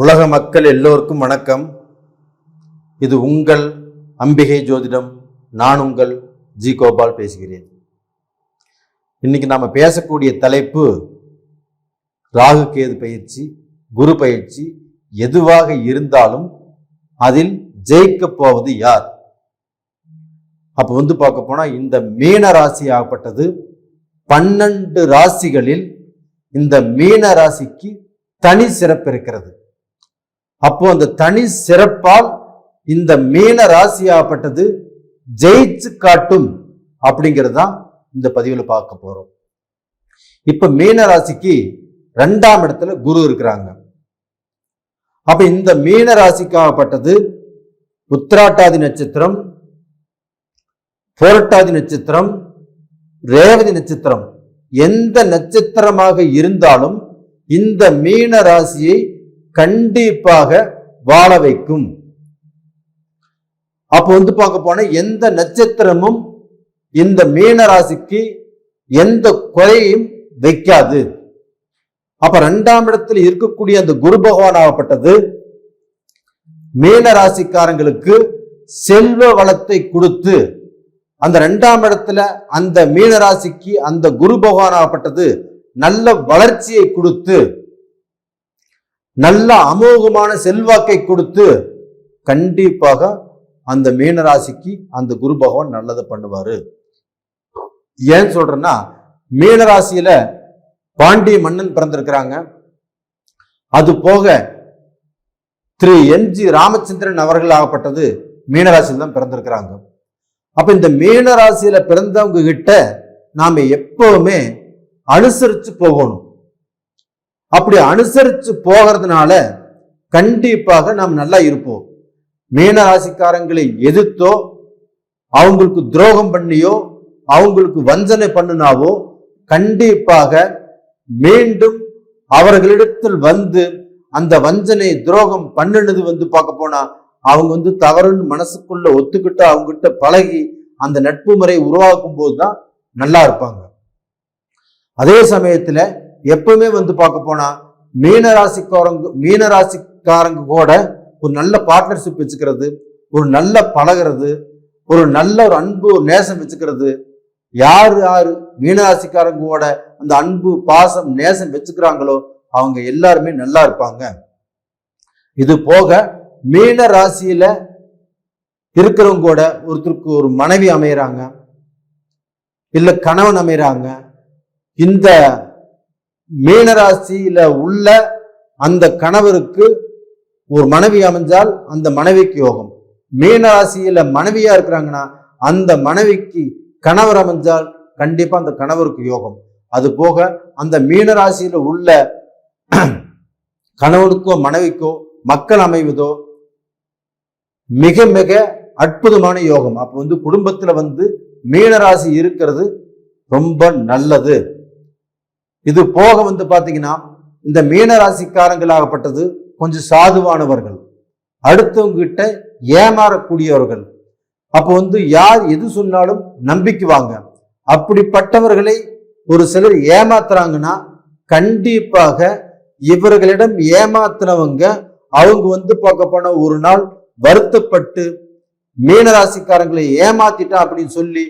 உலக மக்கள் எல்லோருக்கும் வணக்கம். இது உங்கள் அம்பிகை ஜோதிடம். நான் உங்கள் ஜி கோபால் பேசுகிறேன். இன்னைக்கு நாம பேசக்கூடிய தலைப்பு ராகு கேது பயிற்சி குரு பயிற்சி எதுவாக இருந்தாலும் அதில் ஜெயிக்கப் போவது யார்? அப்போ வந்து பார்க்க போனா இந்த மீன ராசி ஆகப்பட்டது. பன்னெண்டு ராசிகளில் இந்த மீன ராசிக்கு தனி சிறப்பு இருக்கிறது. அப்போ அந்த தனி சிறப்பால் இந்த மீன ராசியாகப்பட்டது ஜெயிச்சு காட்டும் அப்படிங்கிறது தான் இந்த பதிவில் பார்க்க போறோம். இப்ப மீன ராசிக்கு ரெண்டாம் இடத்துல குரு இருக்கிறாங்க. அப்ப இந்த மீன ராசிக்காகப்பட்டது உத்திராட்டாதி நட்சத்திரம் போரட்டாதி நட்சத்திரம் ரேவதி நட்சத்திரம். எந்த நட்சத்திரமாக இருந்தாலும் இந்த மீன ராசியை கண்டிப்பாக வாழ வைக்கும். அப்போ வந்து பார்க்க போனா எந்த நட்சத்திரமும் இந்த மீன ராசிக்கு எந்த குறையும் வைக்காது. அப்ப ரெண்டாம் இடத்தில் இருக்கக்கூடிய அந்த குரு பகவான் ஆகப்பட்டது. மீன ராசிக்காரங்களுக்கு செல்வ வளத்தை கொடுத்து அந்த ரெண்டாம் இடத்துல அந்த மீனராசிக்கு அந்த குரு பகவான் ஆகப்பட்டது. நல்ல வளர்ச்சியை கொடுத்து நல்ல அமோகமான செல்வாக்கை கொடுத்து கண்டிப்பாக அந்த மீனராசிக்கு அந்த குரு பகவான் நல்லதை பண்ணுவார். ஏன் சொல்றேன்னா மீனராசியில பாண்டிய மன்னன் பிறந்திருக்கிறாங்க. அது போக திரு என் ஜி ராமச்சந்திரன் அவர்கள் ஆகப்பட்டது மீனராசியில் தான் பிறந்திருக்கிறாங்க. அப்ப இந்த மீனராசியில பிறந்தவங்க கிட்ட நாம எப்பவுமே அனுசரிச்சு போகணும். அப்படி அனுசரித்து போகிறதுனால கண்டிப்பாக நாம் நல்லா இருப்போம். மீன ராசிக்காரங்களை எதிர்த்தோ அவங்களுக்கு துரோகம் பண்ணியோ அவங்களுக்கு வஞ்சனை பண்ணினாவோ கண்டிப்பாக மீண்டும் அவர்களிடத்தில் வந்து அந்த வஞ்சனை துரோகம் பண்ணினது வந்து பார்க்க போனா அவங்க வந்து தவறுன்னு மனசுக்குள்ள ஒத்துக்கிட்டு அவங்க கிட்ட பழகி அந்த நட்பு முறை உருவாக்கும் போது தான் நல்லா இருப்பாங்க. அதே சமயத்துல எப்பவுமே வந்து பார்க்க போனா மீனராசிக்காரங்க மீனராசிக்காரங்க கூட ஒரு நல்ல பார்ட்னர்ஷிப் வச்சுக்கிறது ஒரு நல்ல பழகிறது ஒரு நல்ல ஒரு அன்பு ஒரு நேசம் வச்சுக்கிறது. யார் யார் மீனராசிக்காரங்க கூட அந்த அன்பு பாசம் நேசம் வச்சுக்கிறாங்களோ அவங்க எல்லாருமே நல்லா இருப்பாங்க. இது போக மீன ராசியில இருக்கிறவங்க கூட ஒருத்தருக்கு ஒரு மனைவி அமையறாங்க. இல்ல கணவன் அமையறாங்க. இந்த மீனராசியில உள்ள அந்த கணவருக்கு ஒரு மனைவி அமைஞ்சால் அந்த மனைவிக்கு யோகம். மீனராசியில மனைவியா இருக்கிறாங்கன்னா அந்த மனைவிக்கு கணவர் அமைஞ்சால் கண்டிப்பா அந்த கணவருக்கு யோகம். அது போக அந்த மீனராசியில உள்ள கணவனுக்கோ மனைவிக்கோ மக்கள் அமைவதோ மிக மிக அற்புதமான யோகம். அப்போ வந்து குடும்பத்துல வந்து மீனராசி இருக்கிறது ரொம்ப நல்லது. இது போக வந்து பார்த்தீங்கன்னா இந்த மீனராசிக்காரங்களாகப்பட்டது கொஞ்சம் சாதுவானவர்கள். அடுத்தவங்க கிட்ட ஏமாறக்கூடியவர்கள். அப்போ வந்து யார் எது சொன்னாலும் நம்பிக்குவாங்க. அப்படிப்பட்டவர்களை ஒரு சிலர் ஏமாத்துறாங்கன்னா கண்டிப்பாக இவர்களிடம் ஏமாத்துனவங்க அவங்க வந்து பார்க்க போன ஒரு நாள் வருத்தப்பட்டு மீனராசிக்காரங்களை ஏமாத்திட்டா அப்படின்னு சொல்லி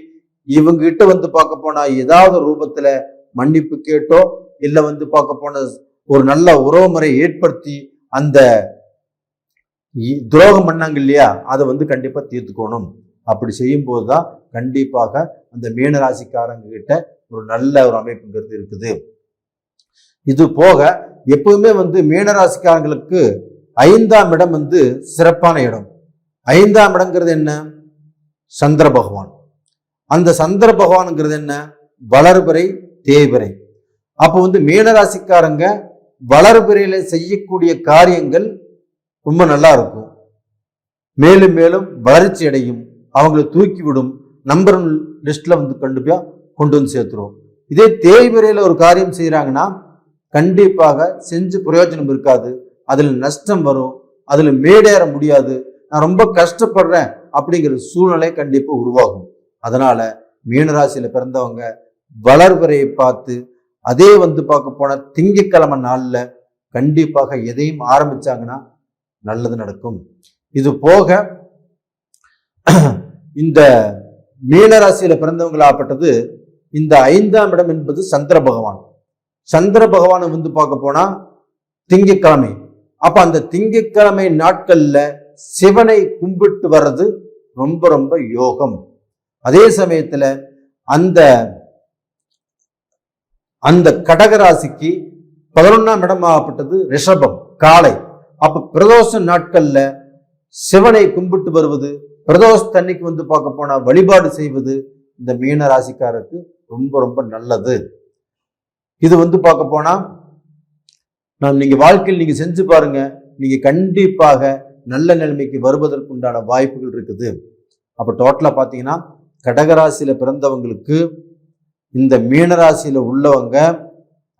இவங்க கிட்ட வந்து பார்க்க போனா ஏதாவது ரூபத்துல மன்னிப்பு கேட்டோ இல்லை வந்து பார்க்க போன ஒரு நல்ல உறவுமுறை ஏற்படுத்தி அந்த துரோகம் பண்ணாங்க இல்லையா? அதை வந்து கண்டிப்பா தீர்த்துக்கணும். அப்படி செய்யும் போதுதான் கண்டிப்பாக அந்த மீனராசிக்காரங்க கிட்ட ஒரு நல்ல ஒரு அமைப்புங்கிறது இருக்குது. இது போக எப்பவுமே வந்து மீனராசிக்காரங்களுக்கு ஐந்தாம் இடம் வந்து சிறப்பான இடம். ஐந்தாம் இடங்கிறது என்ன? சந்திர பகவான். அந்த சந்திர பகவானுங்கிறது என்ன? வளர்பறை தேய்பிறை அப்போ வந்து மீனராசிக்காரங்க வளர்பிறையில செய்யக்கூடிய காரியங்கள் ரொம்ப நல்லா இருக்கும். மேலும் மேலும் வளர்ச்சி அடையும். அவங்கள தூக்கி விடும். நம்பர் லிஸ்ட்ல வந்து கண்டிப்பா கொண்டு வந்து சேர்த்துரும் இதே தேய்பிறையில ஒரு காரியம் செய்கிறாங்கன்னா கண்டிப்பாக செஞ்சு பிரயோஜனம் இருக்காது. அதில் நஷ்டம் வரும். அதில் மேடேற முடியாது. நான் ரொம்ப கஷ்டப்படுறேன் அப்படிங்கிற சூழ்நிலை கண்டிப்பாக உருவாகும். அதனால மீனராசியில் பிறந்தவங்க வளர்வரையை பார்த்து அதே வந்து பார்க்க போன திங்கக்கிழமை நாள்ல கண்டிப்பாக எதையும் ஆரம்பிச்சாங்கன்னா நல்லது நடக்கும். இது போக இந்த மீனராசியில பிறந்தவங்களாகப்பட்டது இந்த ஐந்தாம் இடம் என்பது சந்திர பகவான். சந்திர பகவானை வந்து பார்க்க போனா திங்கட்கிழமை. அப்ப அந்த திங்கட்கிழமை நாட்கள்ல சிவனை கும்பிட்டு வர்றது ரொம்ப ரொம்ப யோகம். அதே சமயத்துல அந்த அந்த கடகராசிக்கு பதினொன்னாம் இடமாகப்பட்டது ரிஷபம் காலை. அப்ப பிரதோஷ நாட்கள்ல சிவனை கும்பிட்டு வருவது பிரதோஷத்தன்னைக்கு வந்து பார்க்க போனா வழிபாடு செய்வது இந்த மீன ராசிக்காரருக்கு ரொம்ப ரொம்ப நல்லது. இது வந்து பார்க்க போனா நான் நீங்க வாழ்க்கையில் நீங்க செஞ்சு பாருங்க நீங்க கண்டிப்பாக நல்ல நிலைமைக்கு வருவதற்குண்டான வாய்ப்புகள் இருக்குது. அப்ப டோட்டலா பாத்தீங்கன்னா கடகராசியில பிறந்தவங்களுக்கு இந்த மீனராசியில உள்ளவங்க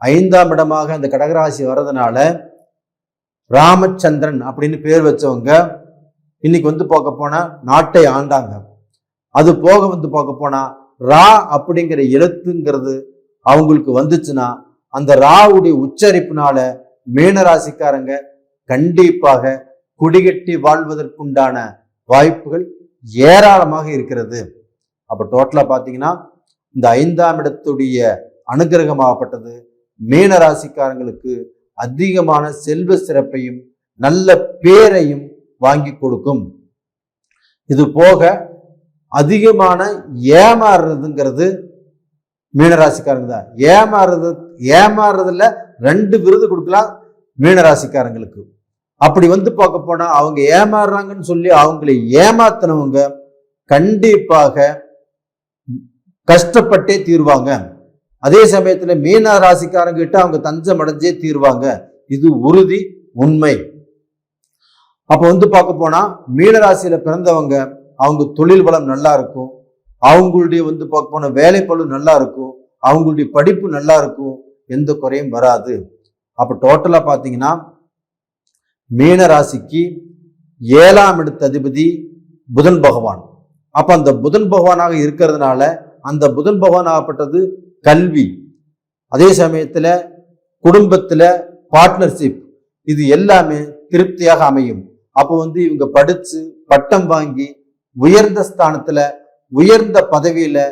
ஐந்தாம் இடமாக இந்த கடகராசி வர்றதுனால ராமச்சந்திரன் அப்படின்னு பேர் வச்சவங்க இன்னைக்கு வந்து பார்க்க போனா நாட்டை ஆண்டாங்க. அது போக வந்து பார்க்க போனா ரா அப்படிங்கிற எழுத்துங்கிறது அவங்களுக்கு வந்துச்சுன்னா அந்த ராவுடைய உச்சரிப்புனால மீனராசிக்காரங்க கண்டிப்பாக குடிகட்டி வாழ்வதற்குண்டான வாய்ப்புகள் ஏராளமாக இருக்கிறது. அப்ப டோட்டலா பாத்தீங்கன்னா இந்த ஐந்தாம் இடத்துடைய அனுகிரகமாகப்பட்டது. மீன ராசிக்காரங்களுக்கு அதிகமான செல்வ சிறப்பையும் நல்ல பேரையும் வாங்கி கொடுக்கும். இது போக அதிகமான ஏமாறுறதுங்கிறது மீனராசிக்காரங்க தான். ஏமாறுறது ஏமாறுறதுல ரெண்டு விருது கொடுக்கலாம் மீனராசிக்காரங்களுக்கு அப்படி வந்து பார்க்க போனா அவங்க ஏமாறுறாங்கன்னு சொல்லி அவங்களை ஏமாத்தினவங்க கண்டிப்பாக கஷ்டப்பட்டே தீர்வாங்க. அதே சமயத்துல மீன ராசிக்காரங்கிட்ட அவங்க தஞ்சம் அடைஞ்சே தீர்வாங்க. இது உறுதி உண்மை. அப்ப வந்து பார்க்க போனா மீன ராசியில பிறந்தவங்க அவங்க தொழில் வளம் நல்லா இருக்கும். அவங்களுடைய வந்து பார்க்க போனா வேலைப்பளு நல்லா இருக்கும். அவங்களுடைய படிப்பு நல்லா இருக்கும். எந்த குறையும் வராது. அப்ப டோட்டலா பாத்தீங்கன்னா மீன ராசிக்கு ஏழாம் இடத்த அதிபதி புதன் பகவான். அப்ப அந்த புதன் பகவானாக இருக்கிறதுனால அந்த புதன் பகவான் ஆகப்பட்டது கல்வி. அதே சமயத்தில் குடும்பத்தில் பார்ட்னர்ஷிப் இது எல்லாமே திருப்தியாக அமையும். அப்போ வந்து இவங்க படித்து பட்டம் வாங்கி உயர்ந்த ஸ்தானத்தில் உயர்ந்த பதவியில்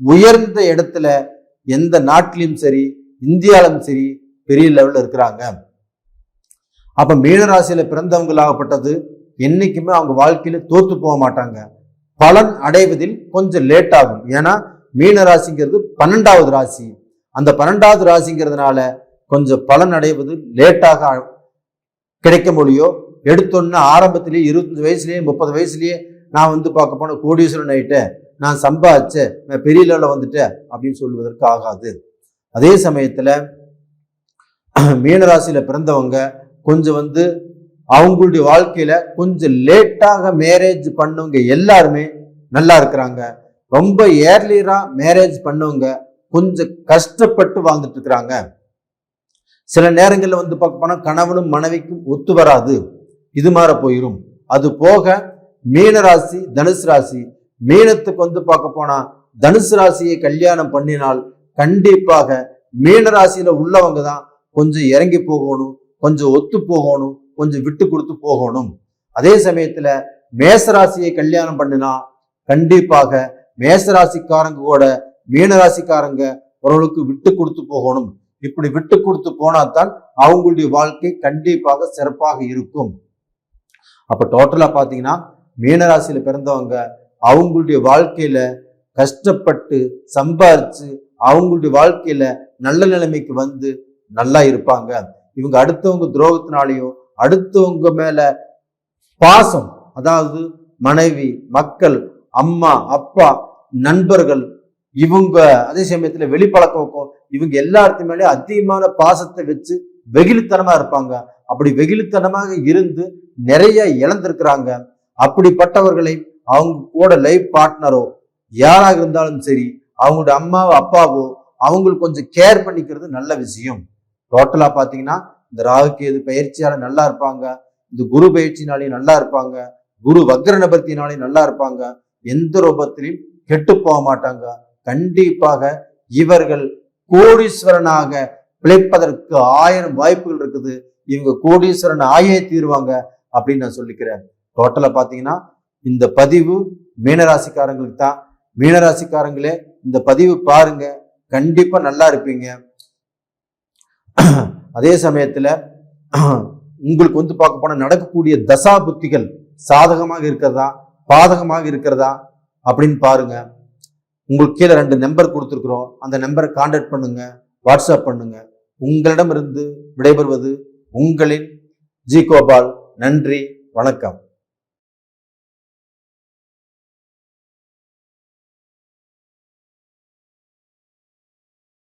உயர்ந்த இடத்துல எந்த நாட்டிலும் சரி இந்தியாவிலும் சரி பெரிய லெவலில் இருக்கிறாங்க. அப்போ மீனராசியில் பிறந்தவங்களாகப்பட்டது என்னைக்குமே அவங்க வாழ்க்கையில் தோற்று போக மாட்டாங்க. பலன் அடைவதில் கொஞ்சம் லேட் ஆகும். ஏன்னா மீன ராசிங்கிறது பன்னெண்டாவது ராசி. அந்த பன்னெண்டாவது ராசிங்கிறதுனால கொஞ்சம் பலன் அடைவது லேட்டாக கிடைக்க முடியோ எடுத்தோன்னா ஆரம்பத்திலேயே இருபத்தஞ்சு வயசுலேயே முப்பது வயசுலேயே நான் வந்து பார்க்க போன கோடீஸ்வரன் ஆயிட்டேன். நான் சம்பாதிச்சேன். நான் பெரிய லெவலில் வந்துட்டேன் அப்படின்னு சொல்வதற்கு ஆகாது. அதே சமயத்தில் மீனராசியில் பிறந்தவங்க கொஞ்சம் வந்து அவங்களுடைய வாழ்க்கையில கொஞ்சம் லேட்டாக மேரேஜ் பண்ணவங்க எல்லாருமே நல்லா இருக்கிறாங்க. ரொம்ப ஏர்லியரா மேரேஜ் பண்ணவங்க கொஞ்சம் கஷ்டப்பட்டு வாழ்ந்துட்டு இருக்கிறாங்க. சில நேரங்களில் வந்து பார்க்க போனா கணவனும் மனைவிக்கும் ஒத்து வராது. இது மாற போயிடும் அது போக மீன ராசி தனுசு ராசி. மீனத்துக்கு வந்து பார்க்க போனா தனுசு ராசியை கல்யாணம் பண்ணினால் கண்டிப்பாக மீன ராசியில உள்ளவங்க தான் கொஞ்சம் இறங்கி போகணும் கொஞ்சம் ஒத்து போகணும் கொஞ்சம் விட்டு கொடுத்து போகணும். அதே சமயத்துல மேசராசியை கல்யாணம் பண்ணினா கண்டிப்பாக மேசராசிக்காரங்க கூட மீனராசிக்காரங்க ஓரளவுக்கு விட்டு கொடுத்து போகணும். இப்படி விட்டு கொடுத்து போனாதான் அவங்களுடைய வாழ்க்கை கண்டிப்பாக சிறப்பாக இருக்கும். அப்ப டோட்டலா பாத்தீங்கன்னா மீனராசியில பிறந்தவங்க அவங்களுடைய வாழ்க்கையில கஷ்டப்பட்டு சம்பாரிச்சு அவங்களுடைய வாழ்க்கையில நல்ல நிலைமைக்கு வந்து நல்லா இருப்பாங்க. இவங்க அடுத்தவங்க துரோகத்தினாலையும் அடுத்தவங்க மேல பாசம் அதாவது மனைவி மக்கள் அம்மா அப்பா நண்பர்கள் இவங்க அதே சமயத்துல வெளிப்பழக்கம் இவங்க எல்லாத்து மேலே அதிகமான பாசத்தை வச்சு வெகுளித்தனமா இருப்பாங்க. அப்படி வெகுளித்தனமாக இருந்து நிறைய இழந்திருக்கிறாங்க. அப்படிப்பட்டவர்களை அவங்க கூட லைஃப் பார்ட்னரோ யாராக இருந்தாலும் சரி அவங்களோட அம்மாவோ அப்பாவோ அவங்களுக்கு கொஞ்சம் கேர் பண்ணிக்கிறது நல்ல விஷயம். டோட்டலா பாத்தீங்கன்னா இந்த ராகு எது பயிற்சியால நல்லா இருப்பாங்க? இந்த குரு பயிற்சினாலையும் நல்லா இருப்பாங்க. குரு வக்ர நபர்த்தினாலையும் நல்லா இருப்பாங்க. எந்த ரூபத்திலையும் கெட்டு போக மாட்டாங்க. கண்டிப்பாக இவர்கள் கோடீஸ்வரனாக பிழைப்பதற்கு ஆயிரம் வாய்ப்புகள் இருக்குது. இவங்க கோடீஸ்வரன் ஆயே தீருவாங்க அப்படின்னு நான் சொல்லிக்கிறேன். டோட்டலா பாத்தீங்கன்னா இந்த பதிவு மீனராசிக்காரங்களுக்கு தான். மீனராசிக்காரங்களே இந்த பதிவு பாருங்க. கண்டிப்பா நல்லா இருப்பீங்க. அதே சமயத்துல உங்களுக்கு வந்து பார்க்க போனால் நடக்கக்கூடிய தசா புத்திகள் சாதகமாக இருக்கிறதா? பாதகமாக இருக்கிறதா? அப்படின்னு பாருங்க. உங்களுக்கு கீழே ரெண்டு நம்பர் கொடுத்துருக்குறோம். அந்த நம்பரை கான்டாக்ட் பண்ணுங்க. வாட்ஸ்அப் பண்ணுங்க. உங்களிடமிருந்து விடைபெறுவது உங்களின் ஜி கோபால். நன்றி. வணக்கம்.